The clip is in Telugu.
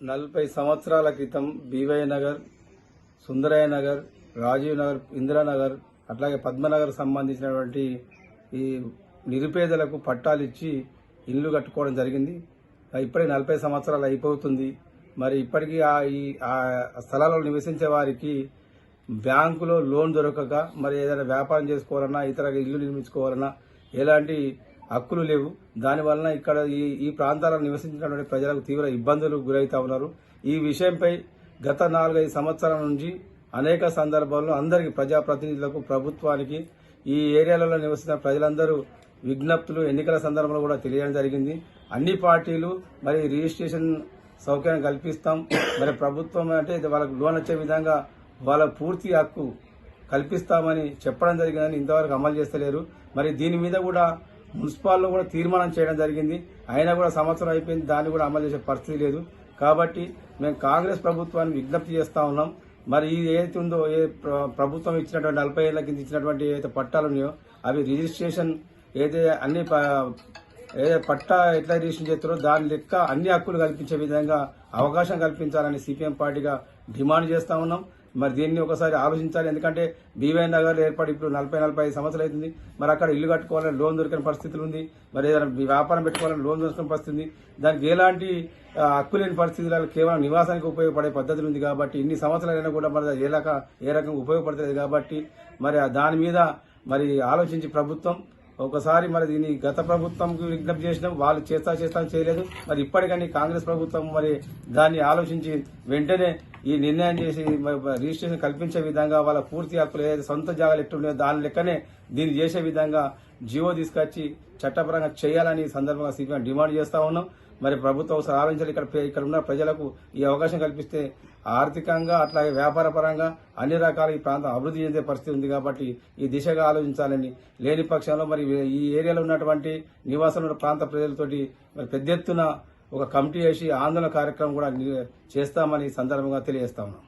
నలభై సంవత్సరాల క్రితం బీవై నగర్ సుందరయ్య నగర్ రాజీవ్ నగర్ ఇందిరానగర్ అట్లాగే పద్మనగర్ సంబంధించినటువంటి ఈ నిరుపేదలకు పట్టాలు ఇచ్చి ఇల్లు కట్టుకోవడం జరిగింది. ఇప్పటికి నలభై సంవత్సరాలు అయిపోతుంది. మరి ఇప్పటికీ ఆ ఈ ఆ స్థలాలలో నివసించే వారికి బ్యాంకులో లోన్ దొరకక మరి ఏదైనా వ్యాపారం చేసుకోవాలన్నా ఇతర ఇల్లు నిర్మించుకోవాలన్నా ఎలాంటి హక్కులు లేవు. దానివలన ఇక్కడ ఈ ఈ ప్రాంతాలను నివసించినటువంటి ప్రజలకు తీవ్ర ఇబ్బందులు గురవుతా ఉన్నారు. ఈ విషయంపై గత నాలుగైదు సంవత్సరాల నుంచి అనేక సందర్భాల్లో అందరికీ ప్రజాప్రతినిధులకు ప్రభుత్వానికి ఈ ఏరియాలలో నివసించిన ప్రజలందరూ విజ్ఞప్తులు ఎన్నికల సందర్భంలో కూడా తెలియడం జరిగింది. అన్ని పార్టీలు మరి రిజిస్ట్రేషన్ సౌకర్యం కల్పిస్తాం. మరి ప్రభుత్వం అంటే ఇది వాళ్ళకు లోన్ వచ్చే విధంగా వాళ్ళ పూర్తి హక్కు కల్పిస్తామని చెప్పడం జరిగిందని ఇంతవరకు అమలు చేస్తలేరు. మరి దీని మీద కూడా మున్సిపాల్లో కూడా తీర్మానం చేయడం జరిగింది. అయినా కూడా సంవత్సరం అయిపోయింది. దాన్ని కూడా అమలు చేసే పరిస్థితి లేదు. కాబట్టి మేము కాంగ్రెస్ ప్రభుత్వాన్ని విజ్ఞప్తి చేస్తూ ఉన్నాం. మరి ఇది ఏదైతే ఉందో ఏ ప్రభుత్వం ఇచ్చినటువంటి నలభై ఏళ్ళ కింద ఇచ్చినటువంటి ఏదైతే పట్టాలు ఉన్నాయో అవి రిజిస్ట్రేషన్ ఏదైతే అన్ని ప- ఏదైతే పట్టా ఎట్లా రిజిస్ట్రేషన్ చేస్తారో దాని లెక్క అన్ని హక్కులు కల్పించే విధంగా అవకాశం కల్పించాలని సిపిఎం పార్టీగా డిమాండ్ చేస్తూ ఉన్నాం. మరి దీన్ని ఒకసారి ఆలోచించాలి. ఎందుకంటే బీవై నగర్ ఏర్పడి ఇప్పుడు నలభై నలభై ఐదు సంవత్సరాలు అవుతుంది. మరి అక్కడ ఇల్లు కట్టుకోవాలని లోన్ దొరికిన పరిస్థితులు ఉంది. మరి ఏదైనా వ్యాపారం పెట్టుకోవాలని లోన్ దొరికిన పరిస్థితి ఉంది. దానికి ఎలాంటి హక్కు లేని పరిస్థితులలో కేవలం నివాసానికి ఉపయోగపడే పద్ధతులు ఉంది కాబట్టి ఇన్ని సంవత్సరాలైనా కూడా మరి ఏ రకం ఏ రకంగా ఉపయోగపడుతుంది కాబట్టి మరి దాని మీద మరి ఆలోచించి ప్రభుత్వం ఒకసారి మరి దీన్ని గత ప్రభుత్వంకి విజ్ఞప్తి చేసినాం వాళ్ళు చేస్తా చేస్తా చేయలేదు. మరి ఇప్పటికని కాంగ్రెస్ ప్రభుత్వం మరి దాన్ని ఆలోచించి వెంటనే ఈ నిర్ణయం చేసి మరి రిజిస్ట్రేషన్ కల్పించే విధంగా వాళ్ళ పూర్తి హక్కులు ఏదైతే సొంత జాగాలు ఎట్టున్నాయో దాని లెక్కనే దీన్ని చేసే విధంగా జీవో తీసుకొచ్చి చట్టపరంగా చేయాలని సందర్భంగా సిపిఎం డిమాండ్ చేస్తా ఉన్నాం. మరి ప్రభుత్వం ఒకసారి ఆలోచించాలి. ఇక్కడ ఇక్కడ ఉన్న ప్రజలకు ఈ అవకాశం కల్పిస్తే ఆర్థికంగా అట్లాగే వ్యాపార పరంగా అన్ని రకాల ఈ ప్రాంతం అభివృద్ధి చెందే పరిస్థితి ఉంది కాబట్టి ఈ దిశగా ఆలోచించాలని లేని పక్షంలో మరి ఈ ఏరియాలో ఉన్నటువంటి నివాసం ప్రాంత ప్రజలతోటి మరి పెద్ద ఎత్తున ఒక కమిటీ వేసి ఆందోళన కార్యక్రమం కూడా చేస్తామని ఈ సందర్భంగా తెలియజేస్తా ఉన్నాం.